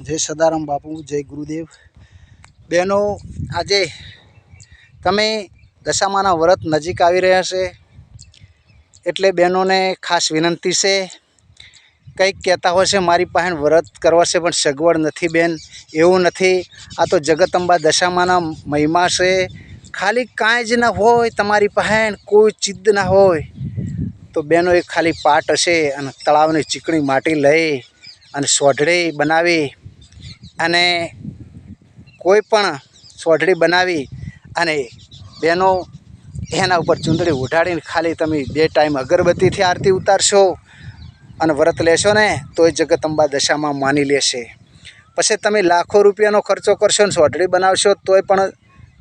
જય સદારામ બાપુ, જય ગુરુદેવ. બહેનો, આજે તમે દશામાના વ્રત નજીક આવી રહ્યા છે એટલે બહેનોને ખાસ વિનંતી છે. કંઈક કહેતા હોય છે, મારી પાસે વ્રત કરવા છે, પણ સગવડ નથી બેન. એવું નથી. આ તો જગતંબા દશામાના મહિમા છે. ખાલી કાંઈ જ ન હોય, તમારી પાસે કોઈ ચિદ્દ ના હોય. તો બેનો એક ખાલી પાટ હશે અને તળાવની ચીકણી માટી લઈ અને સોઢડી બનાવી અને કોઈ પણ સોઢડી બનાવી અને બેનો એના ઉપર ચૂંદડી ઉઢાડીને ખાલી તમે બે ટાઈમ અગરબત્તીથી આરતી ઉતારશો અને વ્રત લેશો ને તો એ જગતંબા દશામાં માની લેશે. પછી તમે લાખો રૂપિયાનો ખર્ચો કરશો ને સોઢડી બનાવશો, તોય પણ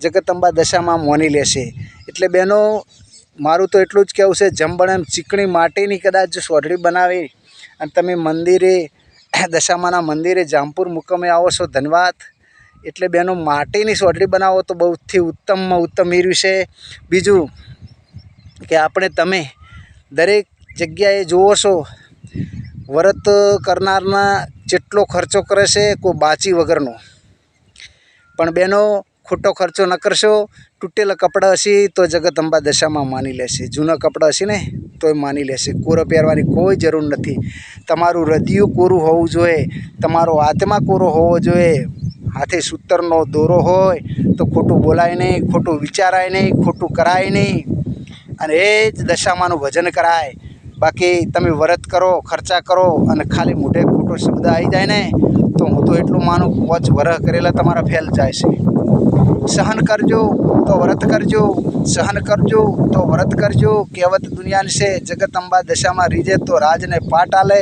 જગતંબા દશામાં માની લેશે. એટલે બેનો, મારું તો એટલું જ કહેવું છે જમબણ એમ ચીકણી માટીની કદાચ જો સોઢડી બનાવી અને તમે મંદિરે દશામાના મંદિરે જામપુર મુકમે આવો છો, ધન્યવાદ. એટલે બેનો, માટીની સોટલી બનાવો તો બહુથી ઉત્તમમાં ઉત્તમ હીર્યું છે બીજું કે આપણે તમે દરેક જગ્યાએ જુઓ છો, વ્રત કરનારના જેટલો ખર્ચો કરે છે કોઈ બાચી વગરનો. પણ બેનો, ખોટો ખર્ચો ન કરશો. તૂટેલા કપડાં હશે તો જગત અંબા દશામાં માની લેશે. જૂના કપડાં હશે ને? તોય માની લેશે. કોરો પહેરવાની કોઈ જરૂર નથી. તમારું હૃદય કોરું હોવું જોઈએ. તમારો આત્મા કોરો હોવો જોઈએ. હાથે સૂતરનો દોરો હોય તો ખોટું બોલાય નહીં, ખોટું વિચારાય નહીં, ખોટું કરાય નહીં. અને એ જ દશામાંનું ભજન કરાય. બાકી તમે વ્રત કરો, ખર્ચા કરો અને ખાલી મોઢે ખોટો શબ્દ આવી જાય ને, તો હું તો એટલું માનું, પાંચ વરહ કરેલા તમારા ફેલ જાય છે. સહન કરજો, તો વ્રત કરજો, સહન કરજો, તો વ્રત કરજો. કહેવત દુનિયાની છે, જગત અંબા દશામાં રીજે તો રાજને પાટ આલે,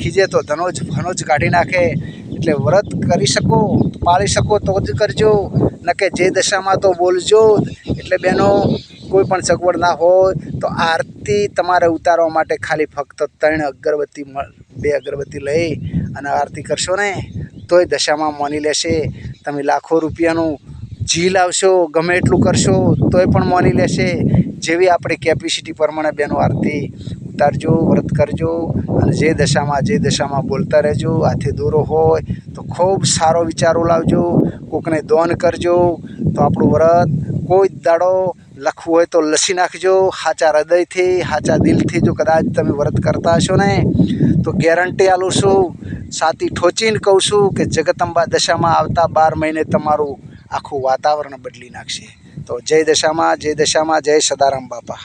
ખીજે તો ધનોજ ભનોજ કાઢી નાખે. એટલે વ્રત કરી શકો, પાળી શકો, તો જ કરજો. નકે જે દશામાં તો બોલજો, એટલે બેનો કોઈ પણ સગવડ ના હોય, તો આરતી તમારે ઉતારવા માટે ખાલી ફક્ત ત્રણ અગરબત્તી બે અગરબત્તી લઈ અને આરતી કરશો ને, તોય દશામાં માની લેશે. તમે લાખો રૂપિયાનું જી લાવશો ગમે એટલું કરશો, તોય પણ માની લેશે. જેવી આપણી કેપેસિટી પ્રમાણે બેનો આરતી ઉતારજો, વ્રત કરજો અને જે દશામાં જે દશામાં બોલતા રહેજો, હાથે દૂરો હોય તો ખૂબ સારો વિચારો લાવજો. કોકને દોન કરજો તો આપણું વ્રત કોઈ દાડો લખવું હોય તો લસી નાખજો. સાચા હૃદયથી સાચા દિલથી જો કદાચ તમે વ્રત કરતા હશો ને, તો ગેરંટી આલું છું સાતી ઠોચીને કહું છું કે જગતંબા દશામાં આવતા બાર મહિને તમારું આખું વાતાવરણ બદલી નાખશે. તો જય દશામાં જય દશામાં જય સદારામ બાપા.